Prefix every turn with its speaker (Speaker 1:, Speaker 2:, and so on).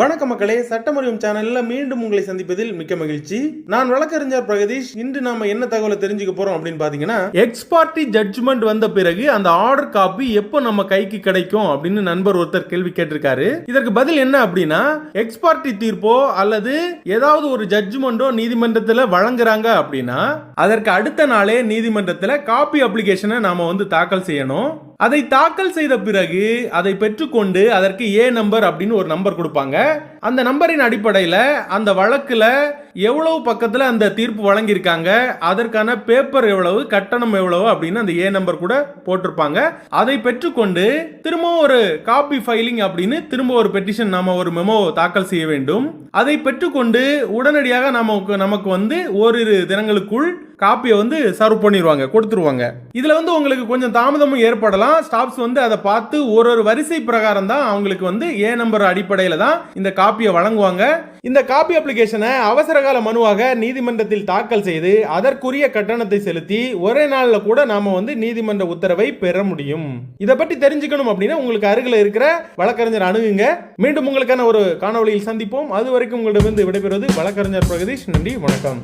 Speaker 1: வணக்க மக்களே சட்டமறியும் சேனல்ல மீண்டும் உங்களை சந்திப்பதில் மிக்க மகிழ்ச்சி. நான் வழக்கறிஞர் பிரகதீஷ் இன்று நாம என்ன தகவலை தெரிஞ்சுக்க போறோம் அப்படின்னு பாத்தீங்கன்னா எக்ஸ் பார்ட்டி ஜட்ஜ்மெண்ட் வந்த பிறகு அந்த ஆர்டர் காப்பி எப்போ நம்ம கைக்கு கிடைக்கும் அப்படின்னு நண்பர் ஒருத்தர் கேள்வி கேட்டிருக்காரு. இதற்கு பதில் என்ன அப்படின்னா எக்ஸ் பார்ட்டி தீர்ப்போ அல்லது ஏதாவது ஒரு ஜட்ஜ்மெண்டோ நீதிமன்றத்தில் வழங்குறாங்க அப்படின்னா அதற்கு அடுத்த நாளே நீதிமன்றத்தில் காப்பி அப்ளிகேஷனை நாம வந்து தாக்கல் செய்யணும். அதை தாக்கல் செய்த பிறகு அதை பெற்றுக்கொண்டு அதற்கு ஏ நம்பர் அப்படின்னு ஒரு நம்பர் கொடுப்பாங்க. அந்த நம்பரின் அடிப்படையில் அந்த வழக்கில் எவ்வளவு பக்கத்தில் அந்த தீர்ப்பு வழங்கியிருக்காங்க அதற்கான பேப்பர் எவ்வளவு கட்டணம் எவ்வளவு அப்படின்னு அந்த ஏ நம்பர் கூட போட்டிருப்பாங்க. அதை பெற்றுக்கொண்டு திரும்பவும் ஒரு காப்பி ஃபைலிங் அப்படின்னு திரும்ப ஒரு பெட்டிஷன் நாம் ஒரு மெமோ தாக்கல் செய்ய வேண்டும். அதை பெற்றுக்கொண்டு உடனடியாக நமக்கு நமக்கு வந்து ஓரிரு தினங்களுக்குள் காப்பியை வந்து சர்வ் பண்ணிடுவாங்க கொடுத்துருவாங்க. இதில் வந்து உங்களுக்கு கொஞ்சம் தாமதமும் ஏற்படலாம். ஸ்டாஃப்ஸ் வந்து அதை பார்த்து ஒரு ஒரு வரிசை பிரகாரம் தான் அவங்களுக்கு வந்து ஏ நம்பர் அடிப்படையில் தான் இந்த காப்பியை வழங்குவாங்க. இந்த காப்பி அப்ளிகேஷனை அவசரகால மனுவாக நீதிமன்றத்தில் தாக்கல் செய்து அதற்குரிய கட்டணத்தை செலுத்தி ஒரே நாளில் கூட நாம வந்து நீதிமன்ற உத்தரவை பெற முடியும். இதை பற்றி தெரிஞ்சுக்கணும் அப்படின்னா உங்களுக்கு அருகில் இருக்கிற வழக்கறிஞர் அணுகுங்க. மீண்டும் உங்களுக்கான ஒரு காணொளியில் சந்திப்போம். அது வரைக்கும் உங்களிடமிருந்து விடைபெறுவது வழக்கறிஞர் பிரகதீஷ். நன்றி வணக்கம்.